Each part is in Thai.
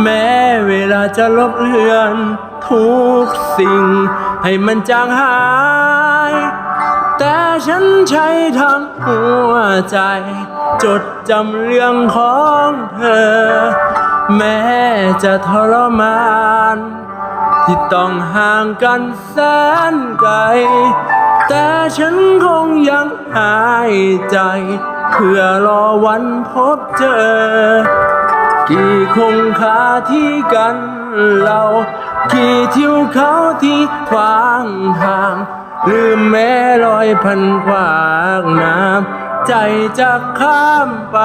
แม้เวลาจะลบเลือน ทุกสิ่ง ให้มันจางหาย แต่ฉันใช้ทั้งหัวใจ จดจำเรื่องของเธอ แม้จะทรมาน ที่ต้องห่างกันแสนไกล แต่ฉันคงยังหายใจ เพื่อรอวันพบเจอ กี่คงคาที่กันเรากี่ทิวเขาที่ขวางทางลืมแม้รอยพันขวางน้ำใจจะข้ามไป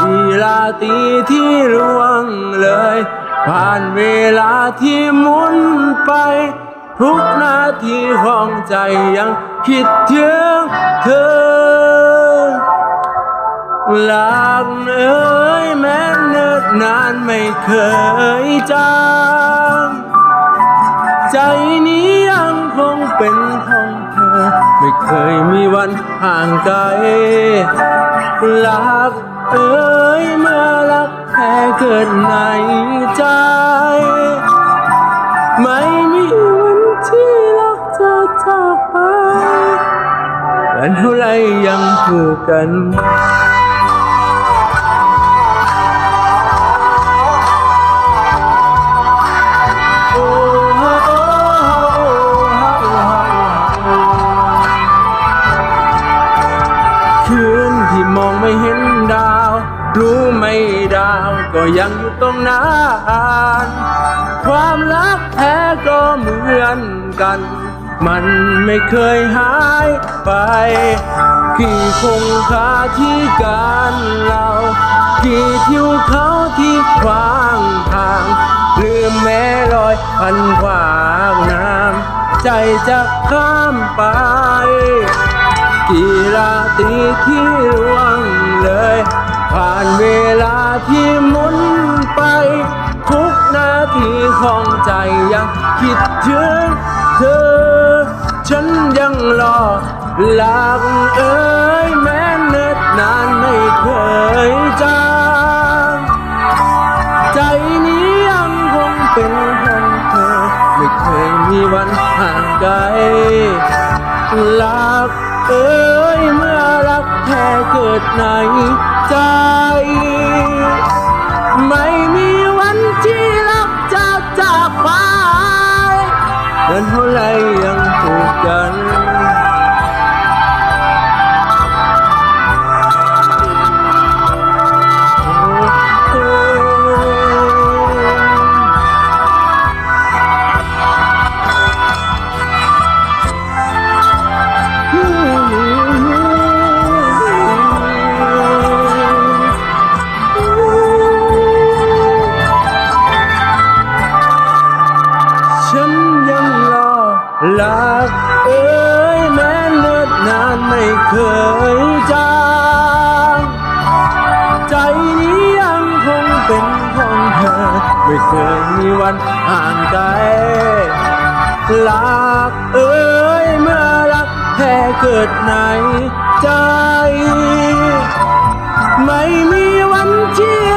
กี่ราตีที่ล่วงเลย ผ่านเวลาที่หมุนไป ทุกนาทีของใจยังคิดถึงเธอ หลากเอ้ยแม้เนิ่นนานไม่เคยจางใจนี้ยังคงเป็นของเธอ ไม่เคยมีวันห่างไกลหลากเอ้ยเมื่อรักแท้เกิดในใจ ไม่มีวันที่รักจะจากไปกันเท่าไรยังผูกกัน ไม่เห็นดาว รู้ไม่ดาว ก็ยังอยู่ตรงนั้นความรักแท้ก็เหมือนกัน มันไม่เคยหายไป กี่คงคาที่การเรา กี่ทิวเขาที่ขวางทางลืมแม้รอยพันขวางน้ำใจจะข้ามไป กี่ราตรีที่ล่วง คิดถึงเธอ ฉันยังรอหลักเอ้ยแม้เนิ่นนานไม่เคยจางใจนี้ยังคงเป็นของเธอ ไม่เคยมีวันห่างไกลรักเอ้ยเมื่อรักแท้เกิดในใจ ไม่มี รักเอ้ยแม้เนิ่นนานไม่เคยจางใจนี้ยังคงเป็นของเธอ ไม่เคยมีวันห่างไกลรักเอ้ยเมื่อรักแท้เกิดในใจ ไม่มีวันที่